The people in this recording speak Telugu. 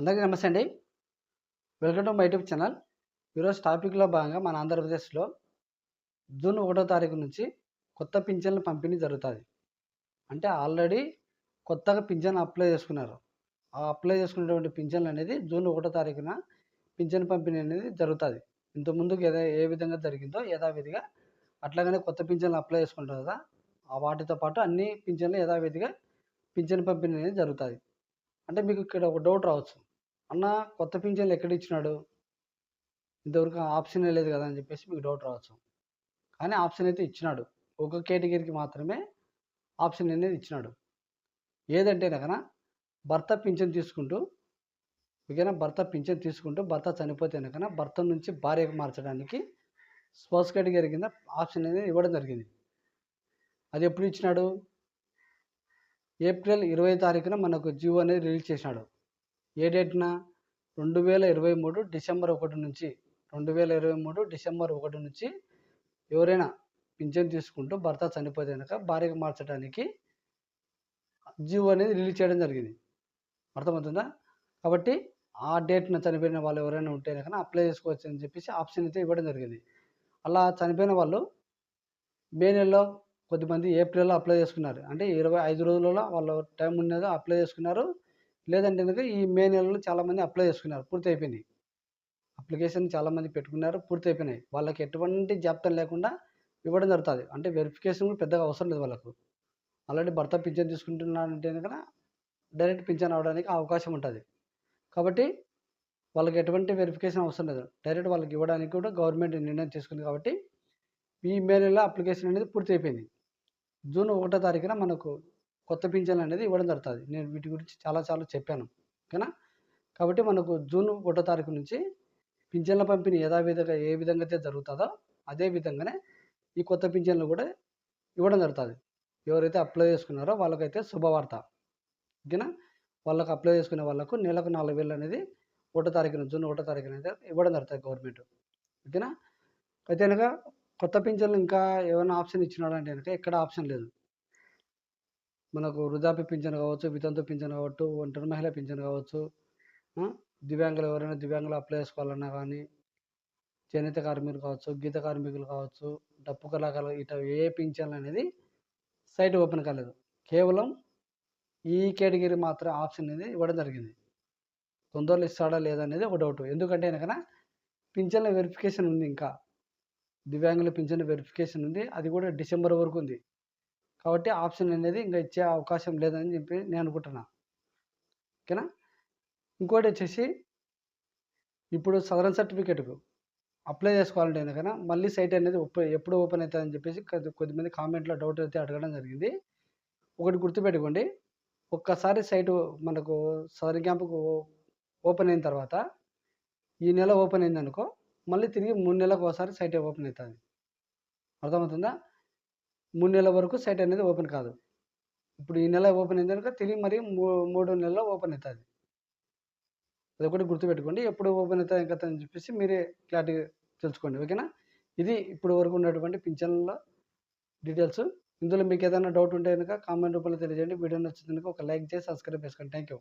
అందరికీ నమస్తే అండి. Welcome to my YouTube channel ఈరోజు టాపిక్లో భాగంగా మన ఆంధ్రప్రదేశ్లో జూన్ ఒకటో తారీఖు నుంచి కొత్త పింఛన్ల పంపిణీ జరుగుతుంది. అంటే ఆల్రెడీ కొత్తగా పింఛన్ అప్లై చేసుకున్నారు. ఆ అప్లై చేసుకున్నటువంటి పింఛన్లు అనేది జూన్ ఒకటో తారీఖున పింఛన్ పంపిణీ అనేది జరుగుతుంది. ఇంతకుముందుకు ఏదో ఏ విధంగా జరిగిందో యథావిధిగా అట్లాగనే కొత్త పింఛన్లు అప్లై చేసుకుంటారు కదా ఆ వాటితో పాటు అన్ని పింఛన్లు యథావిధిగా పింఛన్ పంపిణీ అనేది జరుగుతుంది. అంటే మీకు ఇక్కడ ఒక డౌట్ రావచ్చు. అన్న కొత్త పింఛన్లు ఎక్కడ ఇచ్చినాడు? ఇంతవరకు ఆప్షన్ లేదు కదా అని చెప్పేసి మీకు డౌట్ రావచ్చు. కానీ ఆప్షన్ అయితే ఇచ్చినాడు. ఒక కేటగిరీకి మాత్రమే ఆప్షన్ అనేది ఇచ్చినాడు. ఏదంటే కనుక భర్త పింఛన్ తీసుకుంటూ ఓకేనా? భర్త పింఛన్ తీసుకుంటూ భర్త చనిపోతే కనుక భర్త నుంచి భార్యకు మార్చడానికి స్పోర్ట్స్ కేటగిరీ కింద ఆప్షన్ అనేది ఇవ్వడం జరిగింది. అది ఎప్పుడు ఇచ్చినాడు? ఏప్రిల్ ఇరవై తారీఖున మనకు జియో అనేది రిలీజ్ చేసినాడు. ఏ డేట్న? రెండు వేల ఇరవై మూడు డిసెంబర్ ఒకటి నుంచి. రెండు వేల ఇరవై మూడు డిసెంబర్ ఒకటి నుంచి ఎవరైనా పింఛన్ తీసుకుంటూ భర్త చనిపోతే కనుక భార్యకు మార్చడానికి జియో అనేది రిలీజ్ చేయడం జరిగింది. అర్థమవుతుందా? కాబట్టి ఆ డేట్న చనిపోయిన వాళ్ళు ఎవరైనా ఉంటే కనుక అప్లై చేసుకోవచ్చు అని చెప్పేసి ఆప్షన్ అయితే ఇవ్వడం జరిగింది. అలా చనిపోయిన వాళ్ళు మే నెలలో కొద్దిమంది ఏప్రిల్లో అప్లై చేసుకున్నారు. అంటే ఇరవై ఐదు రోజులలో వాళ్ళ టైం ఉన్నదో అప్లై చేసుకున్నారు. లేదంటే కనుక ఈ మే నెలలో చాలామంది అప్లై చేసుకున్నారు పూర్తి అయిపోయినాయి అప్లికేషన్ చాలామంది పెట్టుకున్నారు పూర్తి అయిపోయినాయి వాళ్ళకి ఎటువంటి జాబితా లేకుండా ఇవ్వడం జరుగుతుంది. అంటే వెరిఫికేషన్ కూడా పెద్దగా అవసరం లేదు వాళ్ళకు. ఆల్రెడీ భర్త పింఛన్ తీసుకుంటున్నారంటే కనుక డైరెక్ట్ పింఛన్ అవడానికి అవకాశం ఉంటుంది. కాబట్టి వాళ్ళకి ఎటువంటి వెరిఫికేషన్ అవసరం లేదు. డైరెక్ట్ వాళ్ళకి ఇవ్వడానికి కూడా గవర్నమెంట్ నిర్ణయం తీసుకుంది కాబట్టి ఈ మే నెలలో అప్లికేషన్ అనేది పూర్తి అయిపోయింది జూన్ ఒకటో తారీఖున మనకు కొత్త పింఛన్ అనేది ఇవ్వడం జరుగుతుంది. నేను వీటి గురించి చాలా చాలా చెప్పాను. ఓకేనా? కాబట్టి మనకు జూన్ ఒకటో తారీఖు నుంచి పింఛన్ల పంపిణీ యథావిధంగా ఏ విధంగా అయితే జరుగుతుందో అదే విధంగానే ఈ కొత్త పింఛన్లు కూడా ఇవ్వడం జరుగుతుంది. ఎవరైతే అప్లై చేసుకున్నారో వాళ్ళకైతే శుభవార్త. ఓకేనా? వాళ్ళకు అప్లై చేసుకునే వాళ్ళకు నెలకు నాలుగు వేలు అనేది ఒకటో తారీఖున జూన్ ఒకటో తారీఖున అయితే ఇవ్వడం జరుగుతుంది గవర్నమెంట్. ఓకేనా? అయితే కనుక కొత్త పింఛన్లు ఇంకా ఏమైనా ఆప్షన్ ఇచ్చినాడంటే కనుక ఎక్కడ ఆప్షన్ లేదు. మనకు వృద్ధాప్య పింఛన్ కావచ్చు వితంతు పింఛన్ కావచ్చు ఒంటరి మహిళ పింఛన్ కావచ్చు దివ్యాంగులు ఎవరైనా దివ్యాంగులు అప్లై చేసుకోవాలన్నా కానీ చేనేత కార్మికులు కావచ్చు గీత కార్మికులు కావచ్చు డప్పు కళాకారులు ఇట ఏ పింఛన్లు అనేది సైట్ ఓపెన్ కాలేదు. కేవలం ఈ కేటగిరీ మాత్రం ఆప్షన్ అనేది ఇవ్వడం జరిగింది. తొందరలో ఇస్తాడా లేదా అనేది ఒక డౌట్ ఎందుకంటే కనుక పింఛన్ల వెరిఫికేషన్ ఉంది ఇంకా. దివ్యాంగుల పింఛన్ వెరిఫికేషన్ ఉంది. అది కూడా డిసెంబర్ వరకు ఉంది. కాబట్టి ఆప్షన్ అనేది ఇంకా ఇచ్చే అవకాశం లేదని చెప్పి నేను అనుకుంటున్నా. ఓకేనా? ఇంకోటి వచ్చేసి ఇప్పుడు సదరన్ సర్టిఫికేట్కు అప్లై చేసుకోవాలంటే కనుక మళ్ళీ సైట్ అనేది ఎప్పుడు ఓపెన్ అవుతుందని చెప్పేసి కొద్ది- కొద్దిమంది కామెంట్లో డౌట్ అయితే అడగడం జరిగింది. ఒకటి గుర్తుపెట్టుకోండి. ఒక్కసారి సైటు మనకు సదరన్ క్యాంపుకు ఓపెన్ అయిన తర్వాత ఈ నెల ఓపెన్ అయింది అనుకో మళ్ళీ తిరిగి మూడు నెలలకు ఒకసారి సైట్ ఓపెన్ అవుతుంది. అర్థమవుతుందా? మూడు నెలల వరకు సైట్ అనేది ఓపెన్ కాదు. ఇప్పుడు ఈ నెల ఓపెన్ అయింది కనుక తిరిగి మరి మూ మూడు నెలల ఓపెన్ అవుతుంది. అది ఒకటి గుర్తుపెట్టుకోండి. ఎప్పుడు ఓపెన్ అవుతుంది ఇంకా అని చెప్పేసి మీరే క్లారిటీ తెలుసుకోండి. ఓకేనా? ఇది ఇప్పుడు వరకు ఉన్నటువంటి పింఛన్ల డీటెయిల్స్. ఇందులో మీకు ఏదైనా డౌట్ ఉంటే కనుక కామెంట్ రూపంలో తెలియజేయండి. వీడియో నచ్చింది కనుక ఒక లైక్ చేసి సబ్స్క్రైబ్ చేసుకోండి. Thank you